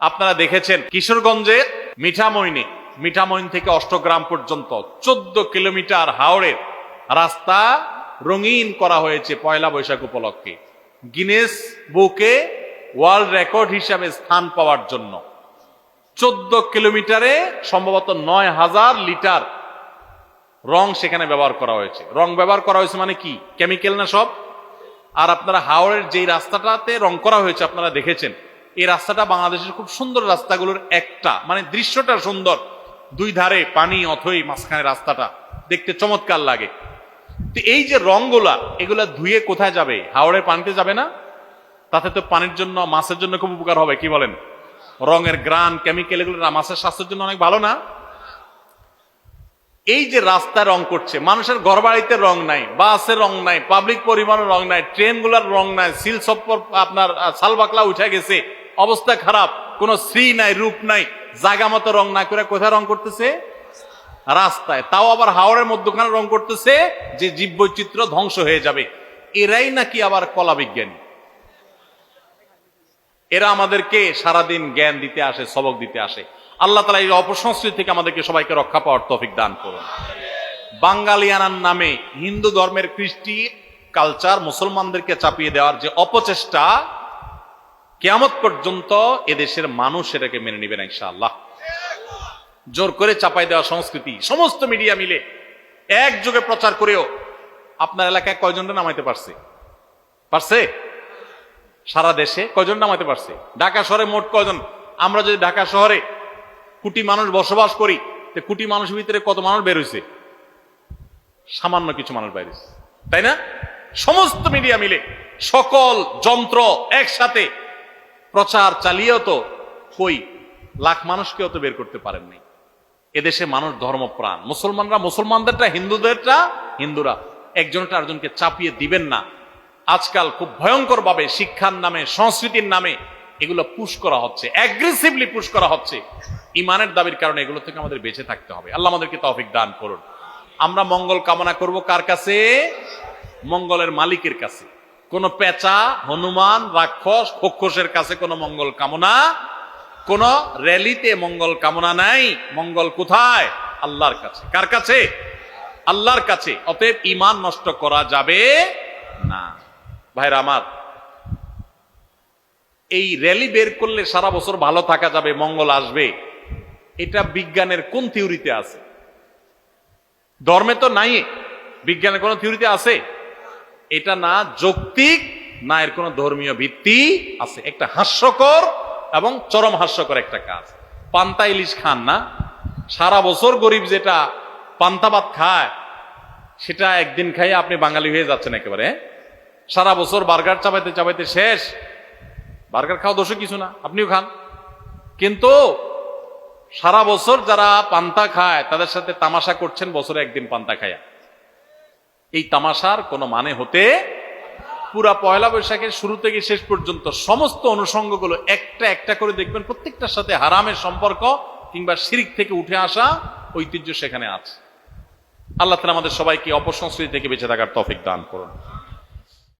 আপনারা দেখেছেন কিশোরগঞ্জে মিঠামইনে মিঠামইন থেকে অষ্টগ্রাম পর্যন্ত চোদ্দ কিলোমিটার হাওড়ের রাস্তা রঙিন করা হয়েছে পয়লা বৈশাখ উপলক্ষে। গিনেস বুকে ওয়ার্ল্ড রেকর্ড হিসাবে স্থান পাওয়ার জন্য। চোদ্দ কিলোমিটারে সম্ভবত নয় হাজার লিটার রং সেখানে ব্যবহার করা হয়েছে। রং ব্যবহার করা হয়েছে মানে কি? কেমিক্যাল না সব? আর আপনারা হাওড়ের যেই রাস্তাটাতে রং করা হয়েছে আপনারা দেখেছেন। এই রাস্তাটা বাংলাদেশের খুব সুন্দর রাস্তাগুলোর একটা। মানে দৃশ্যটা সুন্দর। দুই ধারে পানি অথই মাঝখানে রাস্তাটা। দেখতে চমৎকার লাগে। তো এই যে রংগুলা, এগুলা ধুয়ে কোথায় যাবে? হাওড়ের পানিতে যাবে না? তাতে তো পানির জন্য, মাছের জন্য খুব উপকার হবে, কি বলেন? রঙের গ্রান কেমিক্যাল এগুলো মাছের স্বাস্থ্যের জন্য অনেক ভালো না? এই যে রাস্তা রং করছে, মানুষের ঘর বাড়িতে রং নাই বাসের রং নাই পাবলিক পরিবহনের রং নাই ট্রেনগুলোর রং নাই সিল সপ্পর আপনার সালবাকলা উঠে গেছে। অবস্থা খারাপ, কোন শ্রী নাই, রূপ নাই, জায়গা মতো রং না করে কোথায় রং করতেছে? রাস্তায়। তাও আবার হাওড়ের মধ্যখানে রং করতেছে, যে জীববৈচিত্র্য ধ্বংস হয়ে যাবে। এরাই নাকি আবার কলা বিজ্ঞানী এরা আমাদেরকে সারাদিন জ্ঞান দিতে আসে, সবক দিতে আসে। আল্লাহ তালা এই অপসংস্কৃতি থেকে আমাদেরকে সবাইকে রক্ষা পাওয়ার তফিক দান করুন। বাঙ্গালিয়ানার নামে হিন্দু ধর্মের কৃষ্টি কালচার মুসলমানদেরকে চাপিয়ে দেওয়ার যে অপচেষ্টা কেয়ামত পর্যন্ত এদেশের মানুষ এটাকে মেনে নেবে না, ইনশাআল্লাহ। জোর করে চাপাই দেওয়া সংস্কৃতি, সমস্ত মিডিয়া মিলে একযোগে প্রচার করেও আপনার এলাকায় কয়জনটা নামাইতে পারছে? পারছে? সারা দেশে কয়জন নামাইতে পারছে? ঢাকা শহরে মোট কয়জন? আমরা যদি ঢাকা শহরে কোটি মানুষ বসবাস করি, তো কোটি মানুষের ভিতরে কত মানুষ বের হয়েছে সামান্য কিছু মানুষ বাইরে। তাই না? সমস্ত মিডিয়া মিলে সকল যন্ত্র একসাথে প্রচার চালিয়েও তো কই লাখ মানুষকেও তো বের করতে পারেননি। এদেশে মানুষ ধর্মপ্রাণ। মুসলমানরা মুসলমানদেরটা, হিন্দুদেরটা, হিন্দুরা একজনটা আরেকজনকে চাপিয়ে দিবেন না। আজকাল খুব ভয়ঙ্কর ভাবে শিক্ষার নামে, সংস্কৃতির নামে এগুলো পুশ করা হচ্ছে অ্যাগ্রেসিভলি পুশ করা হচ্ছে। ইমানের দাবির কারণে এগুলো থেকে আমাদের বেঁচে থাকতে হবে। আল্লাহ আমাদেরকে তৌফিক দান করুন। আমরা মঙ্গল কামনা করব কার কাছে? মঙ্গলের মালিকের কাছে। কোন পেঁচা, হনুমান, রাক্ষস, খক্ষসের কাছে কোনো মঙ্গল কামনা, কোন র্যালিতে মঙ্গল কামনা নাই। মঙ্গল কোথায়? আল্লাহর কাছে। কার কাছে? আল্লাহর কাছে। অতএব ইমান নষ্ট করা যাবে না। ভাইরা আমার, এই র্যালি বের করলে সারা বছর ভালো থাকা যাবে, মঙ্গল আসবে। এটা বিজ্ঞানের কোন থিওরিতে আছে? ধর্মে তো নাই, বিজ্ঞানের কোন থিওরিতে আছে? এটা না যৌক্তিক, না এর কোন ধর্মীয় ভিত্তি আছে। একটা হাস্যকর এবং চরম হাস্যকর একটা কাজ। পান্তা ইলিশ খান না। সারা বছর গরিব যেটা পান্তা ভাত খায়, সেটা একদিন খাইয়ে আপনি বাঙালি হয়ে যাচ্ছেন একেবারে হ্যাঁ? সারা বছর বার্গার চাবাইতে চাবাইতে শেষ। বার্গার খাওয়া দোষে কিছু না, আপনিও খান। কিন্তু সারা বছর যারা পান্তা খায়, তাদের সাথে তামাশা করছেন বছরে একদিন পান্তা খায়া এই তামাশার কোনো মানে হতে পুরা পয়লা বৈশাখের শুরু থেকে শেষ পর্যন্ত সমস্ত অনুষঙ্গগুলো একটা একটা করে দেখবেন, প্রত্যেকটার সাথে হারামের সম্পর্ক কিংবা শিরিক থেকে উঠে আসা ঐতিহ্য সেখানে আছে। আল্লাহ তালা আমাদের সবাইকে অপসংস্কৃতি থেকে বেঁচে থাকার তফিক দান করুন।